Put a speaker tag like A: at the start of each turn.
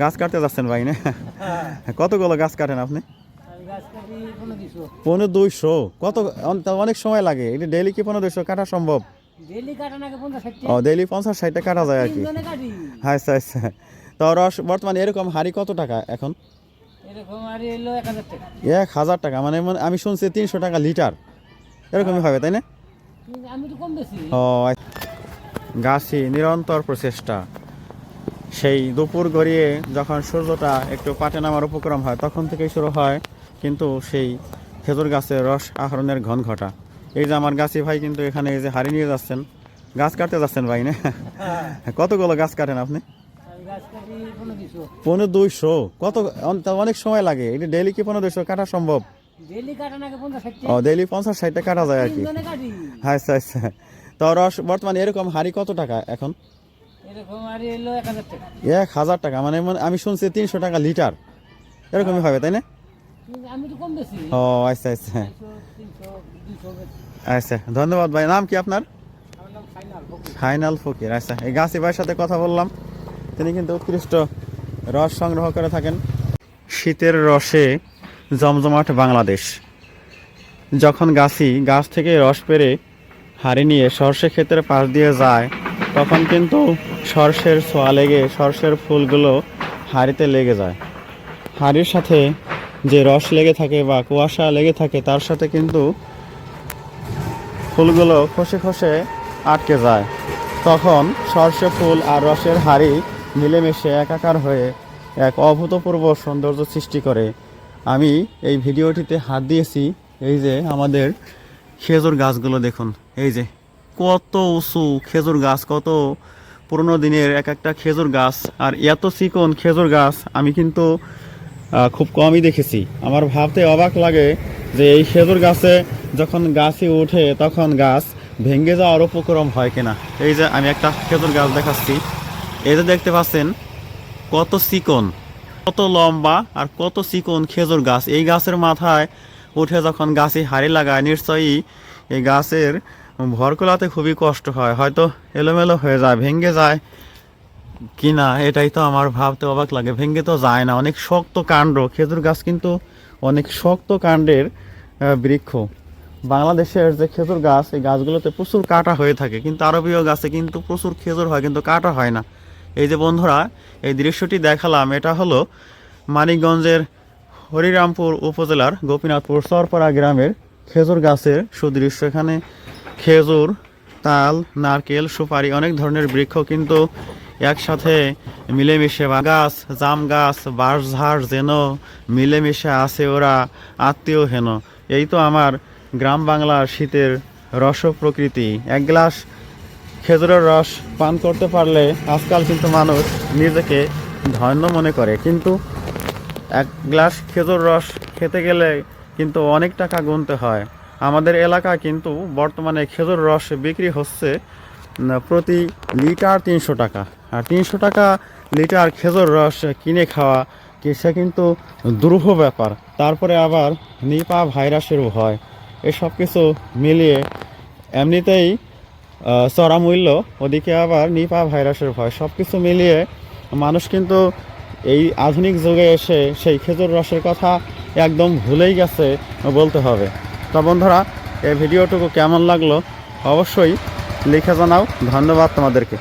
A: গাছ কাটতে যাচ্ছেন ভাই না? কতগুলো গাছ কাটেন আপনি? পনেরো দুইশো। কত অনেক সময় লাগে। এটা ডেইলি কি পনেরো দুইশো কাটা সম্ভব? ও ডেইলি পঞ্চাশ ষাটটা কাটা যায় আর কি। আচ্ছা আচ্ছা। তো রস বর্তমানে এরকম হাড়ি কত টাকা এখন?
B: এক হাজার টাকা।
A: মানে আমি শুনছি তিনশো টাকা লিটার। এরকমই হবে তাই না? ও আচ্ছা। গাছি নিরন্তর প্রচেষ্টা। সেই দুপুর গড়িয়ে যখন সূর্যটা একটু পাটে নামার উপক্রম হয় তখন থেকেই শুরু হয় কিন্তু সেই খেজুর গাছের রস আহরণের ঘন ঘটা। এই যে আমার গাছি ভাই কিন্তু এখানে এই যে হারিয়ে নিয়ে যাচ্ছেন গাছ কাটতে যাচ্ছেন ভাই না? কতগুলো গাছ কাটেন আপনি? পনেরো দুইশো। কত অনেক সময় লাগে। এটা ডেইলি কি পনেরো দুইশো কাটা সম্ভব?
B: ডেলি
A: ও ডেইলি পঞ্চাশ ষাটটা কাটা যায় আর কি। আচ্ছা আচ্ছা। তো রস বর্তমানে এরকম হাড়ি কত টাকা এখন?
B: এক হাজার টাকা।
A: মানে আমি শুনছি তিনশো টাকা লিটার। এরকমই হবে তাই না? ও আচ্ছা আচ্ছা। আচ্ছা ধন্যবাদ ভাই। নাম কি আপনার?
B: ফাইনাল
A: ফাইনাল ফকির আচ্ছা। এই গাছি ভাইয়ের সাথে কথা বললাম। তিনি কিন্তু উৎকৃষ্ট রস সংগ্রহ করে থাকেন। শীতের রসে জমজমাট বাংলাদেশ। যখন গাছি গাছ থেকে রস পেরে হাড়ি নিয়ে সর্ষে ক্ষেতের পাশ দিয়ে যায় তখন কিন্তু সর্ষের ছোঁয়া লেগে সর্ষের ফুলগুলো হাড়িতে লেগে যায়। হাড়ির সাথে যে রস লেগে থাকে বা কুয়াশা লেগে থাকে, তার সাথে কিন্তু ফুলগুলো খসে খসে আটকে যায়। তখন সর্ষে ফুল আর রসের হাড়ি মিলেমিশে একাকার হয়ে এক অভূতপূর্ব সৌন্দর্য সৃষ্টি করে। আমি এই ভিডিওটিতে হাত দিয়েছি, এই যে আমাদের খেজুর গাছগুলো দেখুন, এই যে কত উঁচু খেজুর গাছ, কত পুরনো দিনের এক একটা খেজুর গাছ আর এত চিকন খেজুর গাছ আমি কিন্তু খুব কমই দেখেছি। আমার ভাবতে অবাক লাগে যে এই খেজুর গাছে যখন গাছে ওঠে তখন গাছ ভেঙে যাওয়ার উপক্রম হয় কিনা। এই যে আমি একটা খেজুর গাছ দেখাচ্ছি। এই যে দেখতে পাচ্ছেন, কত চিকন, কত লম্বা আর কত চিকন খেজুর গাছ। এই গাছের মাথায় উঠে যখন গাছে হাড়ি লাগায়, নিশ্চয়ই এই গাছের ভর কোলাতে খুবই কষ্ট হয়। হয়তো এলোমেলো হয়ে যায়, ভেঙে যায় কি না এটাই তো আমার ভাবতে অবাক লাগে। ভেঙে তো যায় না, অনেক শক্ত কাণ্ড। খেজুর গাছ কিন্তু অনেক শক্ত কাণ্ডের বৃক্ষ। বাংলাদেশের যে খেজুর গাছ, এই গাছগুলোতে প্রচুর কাটা হয়ে থাকে। কিন্তু আরবীয় গাছে কিন্তু প্রচুর খেজুর হয়, কিন্তু কাটা হয় না। এই যে বন্ধুরা, এই দৃশ্যটি দেখালাম। এটা হলো মানিকগঞ্জের হরিরামপুর উপজেলার গোপীনাথপুর সরপাড়া গ্রামের খেজুর গাছের সুদৃশ্য। এখানে খেজুর, তাল, নারকেল, সুপারি অনেক ধরনের বৃক্ষ কিন্তু একসাথে মিলেমিশে বা গাছ, জাম গাছ, বাঁশঝাড় যেন মিলেমিশে আছে ওরা আত্মীয় হেন। এই তো আমার গ্রাম বাংলার শীতের রস প্রকৃতি। এক গ্লাস খেজুরের রস পান করতে পারলে আজকাল কিন্তু মানুষ নিজেকে ধন্য মনে করে। কিন্তু এক গ্লাস খেজুর রস খেতে গেলে কিন্তু অনেক টাকা গুনতে হয়। আমাদের এলাকা কিন্তু বর্তমানে খেজুর রস বিক্রি হচ্ছে প্রতি লিটার তিনশো টাকা। আর তিনশো টাকা লিটার খেজুর রস কিনে খাওয়া সে কিন্তু দুরূহ ব্যাপার। তারপরে আবার নিপা ভাইরাসেরও হয় এসব কিছু মিলিয়ে এমনিতেই চড়া মূল্য ওদিকে আবার নিপা ভাইরাসের ভয়। সব কিছু মিলিয়ে মানুষ কিন্তু এই আধুনিক যুগে এসে সেই খেজুর রসের কথা একদম ভুলেই গেছে বলতে হবে। তা বন্ধুরা এই ভিডিওটুকু কেমন লাগল? অবশ্যই লিখে জানাও। ধন্যবাদ তোমাদেরকে।